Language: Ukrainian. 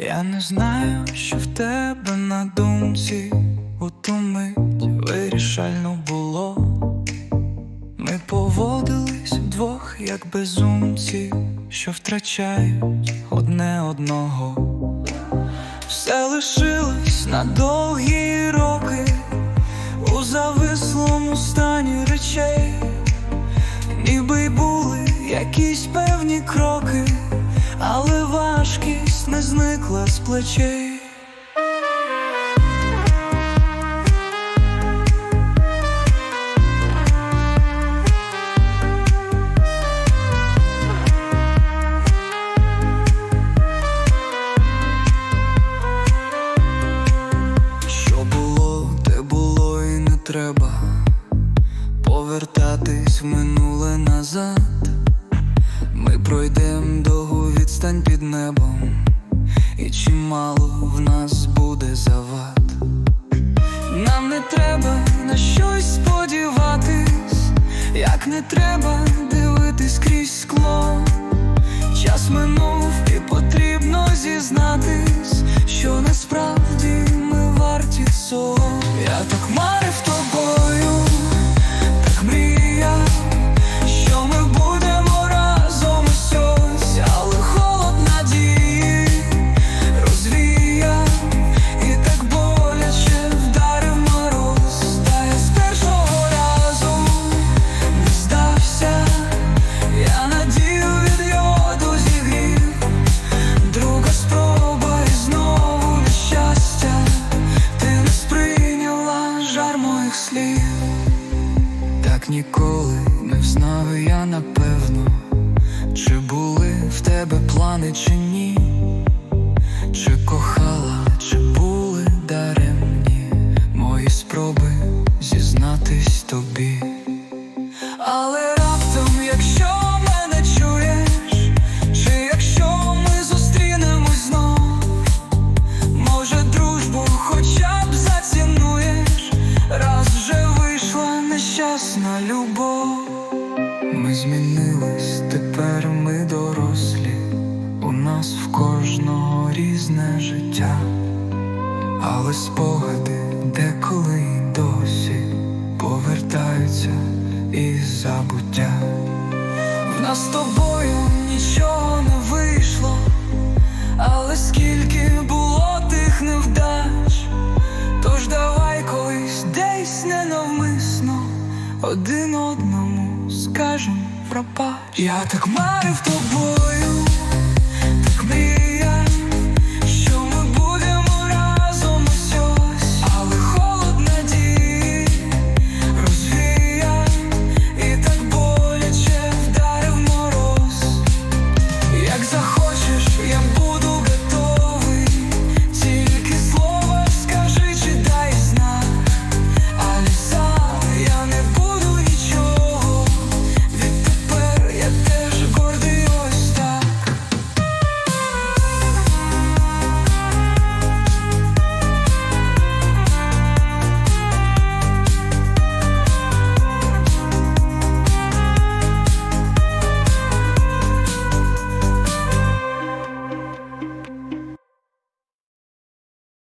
Я не знаю, що в тебе на думці у ту мить вирішально було. Ми поводились вдвох, як безумці, що втрачають одне одного. Все лишилось на довгі роки у завислому стані речей, ніби й були якісь певні кроки, важкість не зникла з плечей. Що було, те було і не треба повертатись в минуле назад. Ми пройдем довгу відстань під небом, і чимало в нас буде завад. Нам не треба на щось сподіватись, як не треба дивитись крізь скло. Час минув і потрібно зізнатись, що насправді ми варті цього. Я так марив я напевно, чи були в тебе плани, чи ні, чи кохала, чи були даремні мої спроби зізнатись тобі. Але раптом, якщо мене чуєш, чи якщо ми зустрінемось знов, може дружбу хоча б зацінуєш, раз вже вийшла нещасна любов. Ми змінились, тепер ми дорослі, у нас в кожного різне життя, але спогади деколи досі повертаються із забуття. В нас з тобою нічого не вийшло, але скільки було тих невдач, тож давай колись десь ненавмисно один одному скажем пропасть. Я так марив тобою,